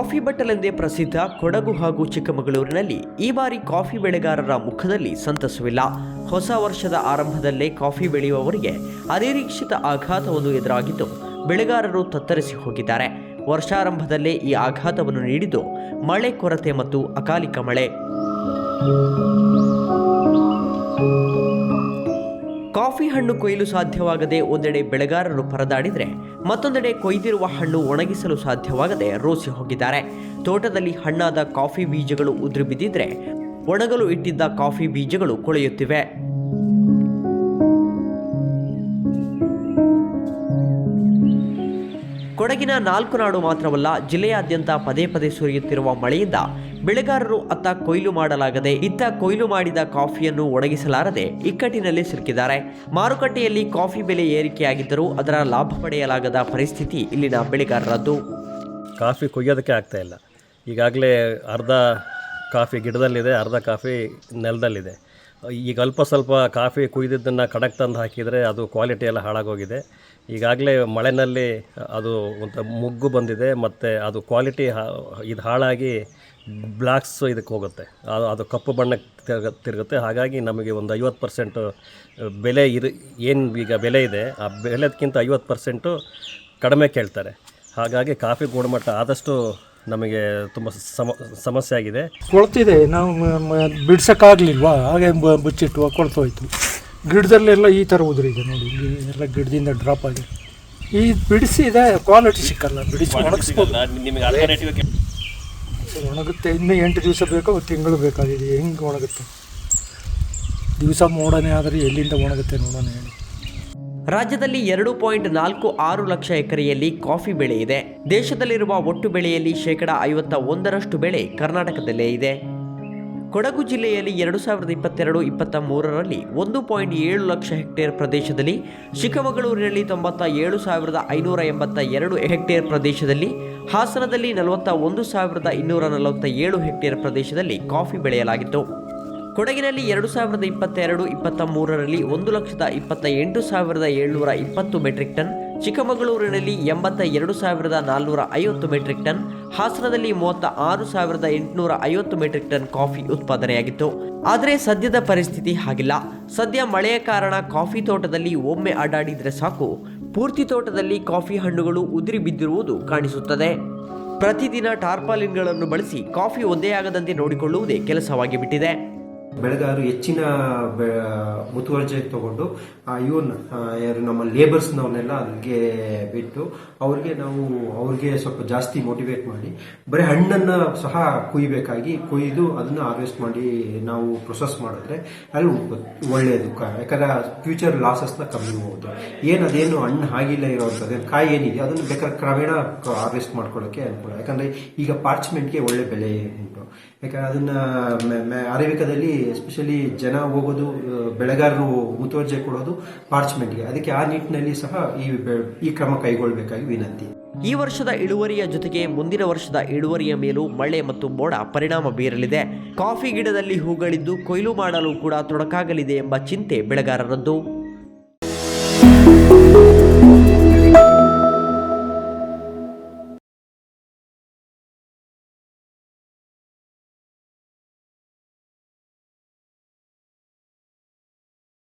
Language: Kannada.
ಬಟ್ಟಲೆಂದೇ ಪ್ರಸಿದ್ಧ ಕೊಡಗು ಹಾಗೂ ಚಿಕ್ಕಮಗಳೂರಿನಲ್ಲಿ ಈ ಬಾರಿ ಕಾಫಿ ಬೆಳೆಗಾರರ ಮುಖದಲ್ಲಿ ಸಂತಸವಿಲ್ಲ. ಹೊಸ ವರ್ಷದ ಆರಂಭದಲ್ಲೇ ಕಾಫಿ ಬೆಳೆಯುವವರಿಗೆ ಅನಿರೀಕ್ಷಿತ ಆಘಾತವೊಂದು ಎದುರಾಗಿದ್ದು, ಬೆಳೆಗಾರರು ತತ್ತರಿಸಿ ಹೋಗಿದ್ದಾರೆ. ವರ್ಷಾರಂಭದಲ್ಲೇ ಈ ಆಘಾತವನ್ನು ನೀಡಿದ್ದು, ಮಳೆ ಕೊರತೆ ಮತ್ತು ಅಕಾಲಿಕ ಮಳೆ. ಕಾಫಿ ಹಣ್ಣು ಕೊಯ್ಲು ಸಾಧ್ಯವಾಗದೆ ಒಂದೆಡೆ ಬೆಳೆಗಾರರು ಪರದಾಡಿದರೆ ಮತ್ತೊಂದೆಡೆ ಕೊಯ್ದಿರುವ ಹಣ್ಣು ಒಣಗಿಸಲು ಸಾಧ್ಯವಾಗದೆ ರೋಸಿ ಹೋಗಿದ್ದಾರೆ. ತೋಟದಲ್ಲಿ ಹಣ್ಣಾದ ಕಾಫಿ ಬೀಜಗಳು ಉದುರಿ ಬಿದ್ದಿದ್ರೆ ಒಣಗಲು ಇಟ್ಟಿದ್ದ ಕಾಫಿ ಬೀಜಗಳು ಕೊಳೆಯುತ್ತಿವೆ. ಕೊಡಗಿನ ನಾಲ್ಕು ನಾಡು ಮಾತ್ರವಲ್ಲ ಜಿಲ್ಲೆಯಾದ್ಯಂತ ಪದೇ ಪದೇ ಸುರಿಯುತ್ತಿರುವ ಮಳೆಯಿಂದ ಬೆಳೆಗಾರರು ಅತ್ತ ಕೊಯ್ಲು ಮಾಡಲಾಗದೆ ಇತ್ತ ಕೊಯ್ಲು ಮಾಡಿದ ಕಾಫಿಯನ್ನು ಒಣಗಿಸಲಾರದೆ ಇಕ್ಕಟ್ಟಿನಲ್ಲಿ ಸಿಲುಕಿದ್ದಾರೆ. ಮಾರುಕಟ್ಟೆಯಲ್ಲಿ ಕಾಫಿ ಬೆಲೆ ಏರಿಕೆಯಾಗಿದ್ದರೂ ಅದರ ಲಾಭ ಪಡೆಯಲಾಗದ ಪರಿಸ್ಥಿತಿ ಇಲ್ಲಿನ ಬೆಳೆಗಾರರದ್ದು. ಕಾಫಿ ಕೊಯ್ಯೋದಕ್ಕೆ ಆಗ್ತಾ ಇಲ್ಲ. ಈಗಾಗಲೇ ಅರ್ಧ ಕಾಫಿ ಗಿಡದಲ್ಲಿದೆ, ಅರ್ಧ ಕಾಫಿ ನೆಲದಲ್ಲಿದೆ. ಈಗ ಅಲ್ಪ ಸ್ವಲ್ಪ ಕಾಫಿ ಕುಯ್ದಿದ್ದನ್ನು ಕಡಕ್ ತಂದು ಹಾಕಿದರೆ ಅದು ಕ್ವಾಲಿಟಿ ಎಲ್ಲ ಹಾಳಾಗೋಗಿದೆ. ಈಗಾಗಲೇ ಮಳೆನಲ್ಲಿ ಅದು ಒಂದು ಮುಗ್ಗು ಬಂದಿದೆ ಮತ್ತು ಅದು ಕ್ವಾಲಿಟಿ ಇದು ಹಾಳಾಗಿ ಬ್ಲಾಕ್ಸ್ ಇದಕ್ಕೆ ಹೋಗುತ್ತೆ. ಅದು ಅದು ಕಪ್ಪು ಬಣ್ಣಕ್ಕೆ ತಿರ್ಗ, ತಿರುಗುತ್ತೆ. ಹಾಗಾಗಿ ನಮಗೆ ಒಂದು ಐವತ್ತು ಪರ್ಸೆಂಟು ಬೆಲೆ ಇರು, ಏನು ಈಗ ಬೆಲೆ ಇದೆ, ಆ ಬೆಲೆದಕ್ಕಿಂತ ಐವತ್ತು ಪರ್ಸೆಂಟು ಕಡಿಮೆ ಕೇಳ್ತಾರೆ. ಹಾಗಾಗಿ ಕಾಫಿ ಗುಣಮಟ್ಟ ಆದಷ್ಟು ನಮಗೆ ತುಂಬ ಸಮ ಸಮಸ್ಯೆ ಆಗಿದೆ. ಕೊಳ್ತಿದೆ ನಾವು ಬಿಡ್ಸೋಕ್ಕಾಗಲಿಲ್ವಾ? ಹಾಗೆ ಬಿಚ್ಚಿಟ್ಟು ಕೊಳ್ತೋಯ್ತು. ಗಿಡದಲ್ಲೆಲ್ಲ ಈ ಥರ ಉದುರಿದೆ ನೋಡಿ ಎಲ್ಲ ಗಿಡದಿಂದ ಡ್ರಾಪ್ ಆಗಿದೆ ಈ ಬಿಡಿಸಿದೆ ಕ್ವಾಲಿಟಿ ಸಿಕ್ಕಲ್ಲ ಬಿಡಿಸಿ ಒಣಗಿಸ್ಬೋದು. ಒಣಗುತ್ತೆ ಇನ್ನೂ ಎಂಟು ದಿವಸ ಬೇಕೋ ತಿಂಗಳು ಬೇಕಾಗಿದೆ ಹೆಂಗೆ ಒಣಗುತ್ತೆ? ದಿವಸ ಮೋಡನೆ ಆದರೆ ಎಲ್ಲಿಂದ ಒಣಗುತ್ತೆ ನೋಡೋಣ ಹೇಳಿ. ರಾಜ್ಯದಲ್ಲಿ ಎರಡು ಪಾಯಿಂಟ್ ನಾಲ್ಕು ಆರು ಲಕ್ಷ ಎಕರೆಯಲ್ಲಿ ಕಾಫಿ ಬೆಳೆ ಇದೆ. ದೇಶದಲ್ಲಿರುವ ಒಟ್ಟು ಬೆಳೆಯಲ್ಲಿ ಶೇಕಡ ಐವತ್ತ ಒಂದರಷ್ಟು ಬೆಳೆ ಕರ್ನಾಟಕದಲ್ಲೇ ಇದೆ. ಕೊಡಗು ಜಿಲ್ಲೆಯಲ್ಲಿ ಎರಡು ಸಾವಿರದ ಇಪ್ಪತ್ತೆರಡು ಇಪ್ಪತ್ತ ಮೂರರಲ್ಲಿ ಒಂದು ಪಾಯಿಂಟ್ ಏಳು ಲಕ್ಷ ಹೆಕ್ಟೇರ್ ಪ್ರದೇಶದಲ್ಲಿ, ಚಿಕ್ಕಮಗಳೂರಿನಲ್ಲಿ ತೊಂಬತ್ತ ಏಳು ಸಾವಿರದ ಐನೂರ ಎಂಬತ್ತ ಎರಡು ಹೆಕ್ಟೇರ್ ಪ್ರದೇಶದಲ್ಲಿ, ಹಾಸನದಲ್ಲಿ ನಲವತ್ತ ಒಂದು ಸಾವಿರದ ಇನ್ನೂರ ನಲವತ್ತ ಏಳು ಹೆಕ್ಟೇರ್ ಪ್ರದೇಶದಲ್ಲಿ ಕಾಫಿ ಬೆಳೆಯಲಾಗಿತ್ತು. ಕೊಡಗಿನಲ್ಲಿ ಎರಡು ಸಾವಿರದ ಇಪ್ಪತ್ತೆರಡು ಇಪ್ಪತ್ತ ಮೂರರಲ್ಲಿ ಒಂದು ಲಕ್ಷದ ಇಪ್ಪತ್ತ ಎಂಟು ಸಾವಿರದ ಏಳ್ನೂರ ಇಪ್ಪತ್ತು ಮೆಟ್ರಿಕ್ ಟನ್, ಚಿಕ್ಕಮಗಳೂರಿನಲ್ಲಿ ಎಂಬತ್ತ ಎರಡು ಸಾವಿರದ ನಾಲ್ನೂರ ಐವತ್ತು ಮೆಟ್ರಿಕ್ ಟನ್, ಹಾಸನದಲ್ಲಿ ಮೂವತ್ತ ಆರು ಸಾವಿರದ ಎಂಟುನೂರ ಐವತ್ತು ಮೆಟ್ರಿಕ್ ಟನ್ ಕಾಫಿ ಉತ್ಪಾದನೆಯಾಗಿತ್ತು. ಆದರೆ ಸದ್ಯದ ಪರಿಸ್ಥಿತಿ ಹಾಗಿಲ್ಲ. ಸದ್ಯ ಮಳೆಯ ಕಾರಣ ಕಾಫಿ ತೋಟದಲ್ಲಿ ಒಮ್ಮೆ ಅಡ್ಡಾಡಿದರೆ ಸಾಕು. ಪೂರ್ತಿ ತೋಟದಲ್ಲಿ ಕಾಫಿ ಹಣ್ಣುಗಳು ಉದುರಿ ಬಿದ್ದಿರುವುದು ಕಾಣಿಸುತ್ತದೆ. ಪ್ರತಿದಿನ ಟಾರ್ಪಾಲಿನ್ಗಳನ್ನು ಬಳಸಿ ಕಾಫಿ ಒದ್ದೆಯಾಗದಂತೆ ನೋಡಿಕೊಳ್ಳುವುದೇ ಕೆಲಸವಾಗಿ ಬಿಟ್ಟಿದೆ ಬೆಳೆಗಾರರು ಹೆಚ್ಚಿನ ಮುತುವರ್ಜಿ ತಗೊಂಡು ಇವನ್ ಯಾರು ನಮ್ಮ ಲೇಬರ್ಸ್ನವನ್ನೆಲ್ಲ ಅಲ್ಲಿಗೆ ಬಿಟ್ಟು ಅವ್ರಿಗೆ ನಾವು, ಅವ್ರಿಗೆ ಸ್ವಲ್ಪ ಜಾಸ್ತಿ ಮೋಟಿವೇಟ್ ಮಾಡಿ ಬರೀ ಹಣ್ಣನ್ನು ಸಹ ಕುಯ್ಬೇಕಾಗಿ ಕುಯ್ದು ಅದನ್ನ ಹಾರ್ವೆಸ್ಟ್ ಮಾಡಿ ನಾವು ಪ್ರೊಸೆಸ್ ಮಾಡಿದ್ರೆ ಅಲ್ಲಿ ಒಳ್ಳೆಯದು ಯಾಕಂದ್ರೆ ಫ್ಯೂಚರ್ ಲಾಸಸ್ನ ಕಮ್ಮಿ ಹೋಗುತ್ತೆ ಏನು ಅದೇನು ಹಣ್ಣು ಆಗಿಲ್ಲ ಇರೋವಂಥದ್ದು ಕಾಯಿ ಏನಿದೆ, ಅದನ್ನು ಬೇಕಾದ್ರೆ ಕ್ರಮೇಣ ಹಾರ್ವೆಸ್ಟ್ ಮಾಡ್ಕೊಳ್ಳೋಕೆ ಅನುಕೂಲ. ಯಾಕಂದ್ರೆ ಈಗ ಪಾರ್ಚ್ಮೆಂಟ್ಗೆ ಒಳ್ಳೆ ಬೆಲೆ ಉಂಟು. ಯಾಕಂದ್ರೆ ಅದನ್ನ ಅರೇಬಿಕದಲ್ಲಿ ಎಸ್ಪೆಷಲಿ ಜನ ಹೋಗೋದು ಬೆಳೆಗಾರರು ಮುತುವರ್ಜೆ ಕೊಡೋದು ಪಾರ್ಚ್ಮೆಂಟ್ಗೆ ಅದಕ್ಕೆ ಆ ನಿಟ್ಟಿನಲ್ಲಿ ಸಹ ಈ ಈ ಕ್ರಮ ಕೈಗೊಳ್ಳಬೇಕಾಗಿ ವಿನಂತಿ. ಈ ವರ್ಷದ ಇಳುವರಿಯ ಜೊತೆಗೆ ಮುಂದಿನ ವರ್ಷದ ಇಳುವರಿಯ ಮೇಲೂ ಮಳೆ ಮತ್ತು ಮೋಡ ಪರಿಣಾಮ ಬೀರಲಿದೆ. ಕಾಫಿ ಗಿಡದಲ್ಲಿ ಹೂಗಳಿದ್ದು ಕೊಯ್ಲು ಮಾಡಲು ಕೂಡ ತೊಡಕಾಗಲಿದೆ ಎಂಬ ಚಿಂತೆ ಬೆಳೆಗಾರರದ್ದು.